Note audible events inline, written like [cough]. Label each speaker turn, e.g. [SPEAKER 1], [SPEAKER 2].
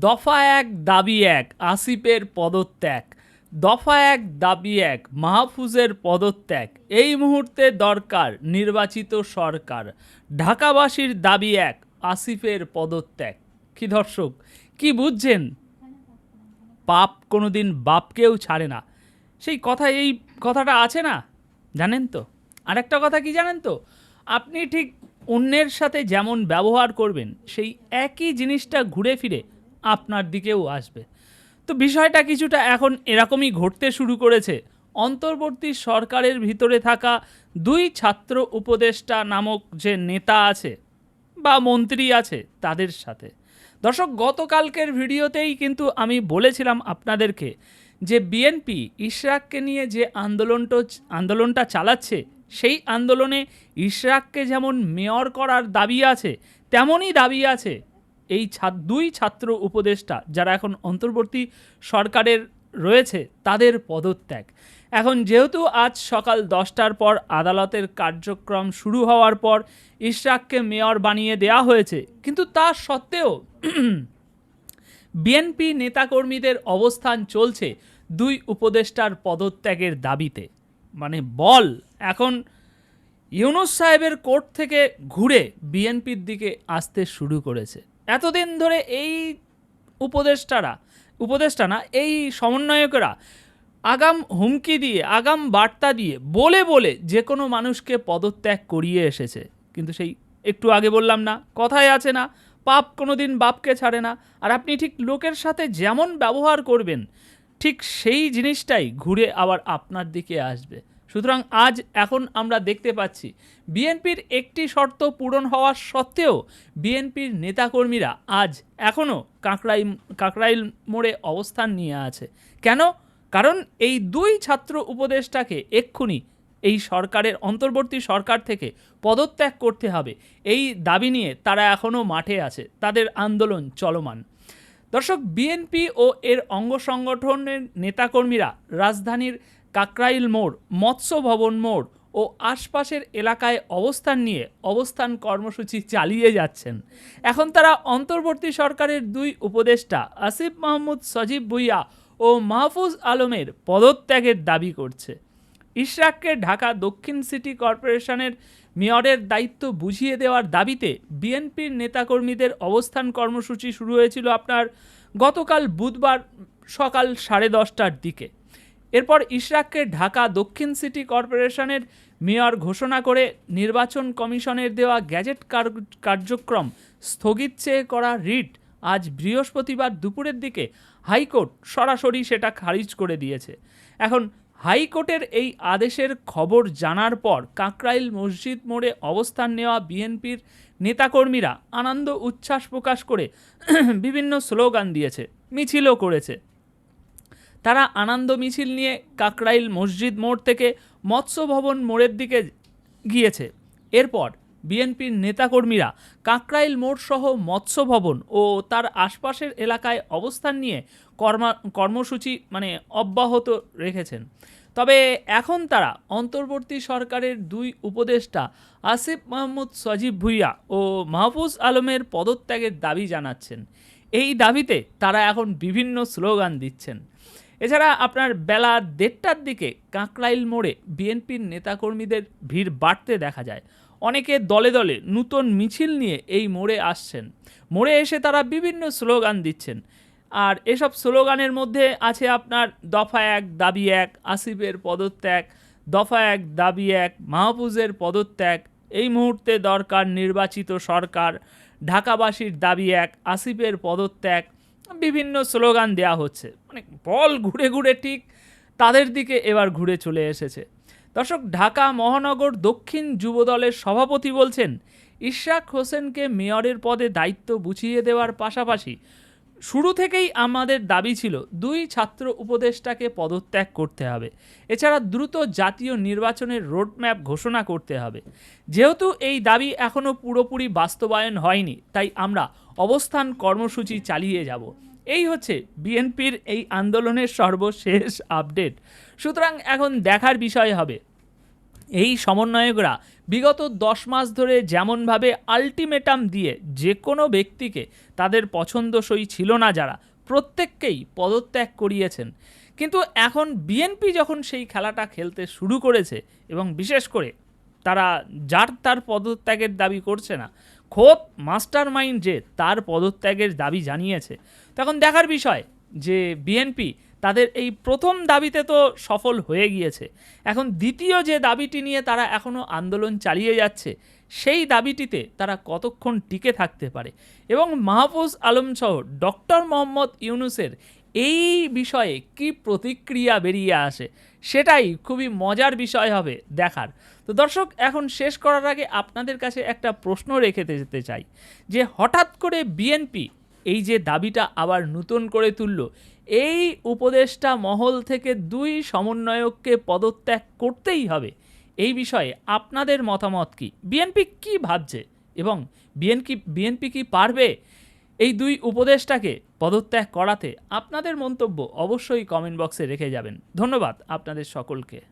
[SPEAKER 1] দফা এক, দাবি এক, আসিফের পদত্যাগ। দফা এক, দাবি এক, মাহফুজের পদত্যাগ। এই মুহূর্তে দরকার নির্বাচিত সরকার। ঢাকাবাসীর দাবি এক, আসিফের পদত্যাগ। কি দর্শক, কি বুঝছেন? পাপ কোনোদিন বাপকেও ছাড়ে না। সেই কথা, এই কথাটা আছে না? জানেন তো? আরেকটা কথা কি জানেন তো? আপনি ঠিক অন্যের সাথে যেমন ব্যবহার করবেন, সেই একই জিনিসটা ঘুরে ফিরে আপনার দিকেও আসবে। তো বিষয়টা কিছুটা এখন এরকমই ঘটতে শুরু করেছে। অন্তর্বর্তী সরকারের ভিতরে থাকা দুই ছাত্র উপদেষ্টা নামক যে নেতা আছে বা মন্ত্রী আছে তাদের সাথে। দর্শক, গতকালকের ভিডিওতেই কিন্তু আমি বলেছিলাম আপনাদেরকে যে বিএনপি ইশরাককে নিয়ে যে আন্দোলনটা আন্দোলনটা চালাচ্ছে, সেই আন্দোলনে ইশরাককে যেমন মেয়র করার দাবি আছে, তেমনই দাবি আছে এই দুই ছাত্র উপদেষ্টা যারা এখন অন্তর্বর্তী সরকারের রয়েছে, তাদের পদত্যাগ। এখন যেহেতু আজ সকাল দশটার পর আদালতের কার্যক্রম শুরু হওয়ার পর ইশরাককে মেয়র বানিয়ে দেওয়া হয়েছে, কিন্তু তা সত্ত্বেও বিএনপি নেতাকর্মীদের অবস্থান চলছে দুই উপদেষ্টার পদত্যাগের দাবিতে। মানে বল, এখন ইউনুস সাহেবের কোর্ট থেকে ঘুরে বিএনপির দিকে আসতে শুরু করেছে। এতদিন ধরে এই উপদেষ্টারা উপদেষ্টা না এই সমন্বয়কেরা আগাম হুমকি দিয়ে, আগাম বার্তা দিয়ে, বলে বলে যে কোনো মানুষকে পদত্যাগ করিয়ে এসেছে। কিন্তু সেই একটু আগে বললাম না, কথায় আছে না, পাপ কোনো দিন বাপকে ছাড়ে না। আর আপনি ঠিক লোকের সাথে যেমন ব্যবহার করবেন, ঠিক সেই জিনিসটাই ঘুরে আবার আপনার দিকে আসবে। সুতরাং আজ এখন আমরা দেখতে পাচ্ছি, বিএনপির একটি শর্ত পূরণ হওয়ার সত্ত্বেও বিএনপির নেতাকর্মীরা আজ এখনও কাঁকড়াই, কাঁকড়াইল মোড়ে অবস্থান নিয়ে আছে। কেন? কারণ এই দুই ছাত্র উপদেষ্টাকে এক্ষুনি এই সরকারের, অন্তর্বর্তী সরকার থেকে পদত্যাগ করতে হবে। এই দাবি নিয়ে তারা এখনও মাঠে আছে। তাদের আন্দোলন চলমান। দর্শক, বিএনপি ও এর অঙ্গ সংগঠনের নেতাকর্মীরা রাজধানীর কাকরাইল মোড়, মৎস্য ভবন মোড় ও আশপাশের এলাকায় অবস্থান নিয়ে অবস্থান কর্মসূচি চালিয়ে যাচ্ছেন। এখন তারা অন্তর্বর্তী সরকারের দুই উপদেষ্টা আসিফ মাহমুদ সজীব ভুইয়া ও মাহফুজ আলমের পদত্যাগের দাবি করছে। ইশরাককে ঢাকা দক্ষিণ সিটি কর্পোরেশনের মেয়রের দায়িত্ব বুঝিয়ে দেওয়ার দাবিতে বিএনপির নেতাকর্মীদের অবস্থান কর্মসূচি শুরু হয়েছিল আপনার গতকাল বুধবার সকাল সাড়ে দশটার দিকে। এরপর ইশরাককে ঢাকা দক্ষিণ সিটি কর্পোরেশনের মেয়র ঘোষণা করে নির্বাচন কমিশনের দেওয়া গ্যাজেট কার্যক্রম স্থগিত চেয়ে করা রিট আজ বৃহস্পতিবার দুপুরের দিকে হাইকোর্ট সরাসরি সেটা খারিজ করে দিয়েছে। এখন হাইকোর্টের এই আদেশের খবর জানার পর কাকরাইল মসজিদ মোড়ে অবস্থান নেওয়া বিএনপির নেতাকর্মীরা আনন্দ উচ্ছ্বাস প্রকাশ করে [clears throat] বিভিন্ন স্লোগান দিয়েছে, মিছিলও করেছে। তারা আনন্দ মিছিল নিয়ে কাকরাইল মসজিদ মোড় থেকে মৎস্য ভবন মোড়ের দিকে গিয়েছে। এরপর বিএনপির নেতাকর্মীরা কাকরাইল মোড় সহ মৎস্য ভবন ও তার আশপাশের এলাকায় অবস্থান নিয়ে কর্মা, কর্মসূচি মানে অব্যাহত রেখেছেন। তবে এখন তারা অন্তর্বর্তী সরকারের দুই উপদেষ্টা আসিফ মাহমুদ সজীব ভুইয়া ও মাহফুজ আলমের পদত্যাগের দাবি জানাচ্ছেন। এই দাবিতে তারা এখন বিভিন্ন স্লোগান দিচ্ছেন। এছাড়া আপনার বেলা দেড়টার দিকে কাঁকরাইল মোড়ে বিএনপির নেতাকর্মীদের ভিড় বাড়তে দেখা যায়। অনেকে দলে দলে নূতন মিছিল নিয়ে এই মোড়ে আসছেন। মোড়ে এসে তারা বিভিন্ন স্লোগান দিচ্ছেন। আর এসব স্লোগানের মধ্যে আছে আপনার, দফা এক, দাবি এক, আসিফের পদত্যাগ। দফা এক, দাবি এক, মাহফুজের পদত্যাগ। এই মুহূর্তে দরকার নির্বাচিত সরকার। ঢাকাবাসীর দাবি এক, আসিফের পদত্যাগ। বিভিন্ন স্লোগান দেয়া হচ্ছে। মানে বল ঘুরে ঘুরে ঠিক তাদের দিকে এবার ঘুরে চলে এসেছে। দর্শক, ঢাকা মহানগর দক্ষিণ যুবদলের সভাপতি বলছেন, ইশরাক হোসেনকে মেয়রের পদে দায়িত্ব বুঝিয়ে দেওয়ার পাশাপাশি শুরু থেকেই আমাদের দাবি ছিল দুই ছাত্র উপদেষ্টাকে পদত্যাগ করতে হবে। এছাড়া দ্রুত জাতীয় নির্বাচনের রোডম্যাপ ঘোষণা করতে হবে। যেহেতু এই দাবি এখনও পুরোপুরি বাস্তবায়ন হয়নি, তাই আমরা অবস্থান কর্মসূচি চালিয়ে যাব। এই হচ্ছে বিএনপির এই আন্দোলনের সর্বশেষ আপডেট। সুতরাং এখন দেখার বিষয় হবে এই সমন্বয়করা বিগত দশ মাস ধরে যেমনভাবে আলটিমেটাম দিয়ে যে কোনো ব্যক্তিকে তাদের পছন্দসই ছিল না যারা, প্রত্যেককেই পদত্যাগ করিয়েছেন। কিন্তু এখন বিএনপি যখন সেই খেলাটা খেলতে শুরু করেছে এবং বিশেষ করে তারা যার তার পদত্যাগের দাবি করছে না, খোদ মাস্টার মাইন্ড যে তার পদত্যাগের দাবি জানিয়েছে, তখন দেখার বিষয় যে বিএনপি তাদের এই প্রথম দাবিতে তো সফল হয়ে গিয়েছে। এখন দ্বিতীয় যে দাবিটি নিয়ে তারা এখনও আন্দোলন চালিয়ে যাচ্ছে, সেই দাবিটিতে তারা কতক্ষণ টিকে থাকতে পারে? এবং মাহফুজ আলম সহ ডক্টর মোহাম্মদ ইউনুসের এই বিষয়ে কি প্রতিক্রিয়া বেরিয়ে আসে, সেটাই খুবই মজার বিষয় হবে দেখার। তো দর্শক, এখন শেষ করার আগে আপনাদের কাছে একটা প্রশ্ন রেখে যেতে চাই, যে হঠাৎ করে বিএনপি এই যে দাবিটা আবার নতুন করে তুলল এই উপদেষ্টা মহল থেকে দুই সমন্বয়ককে পদত্যাগ করতেই হবে। এই বিষয়ে আপনাদের মতামত কি? বিএনপি কি ভাবছে? এবং বিএনপি বিএনপি কি পারবে এই দুই উপদেশটাকে পদত্যাগ করাতে? আপনাদের মন্তব্য অবশ্যই কমেন্ট বক্সে রেখে যাবেন। ধন্যবাদ আপনাদের সকলকে।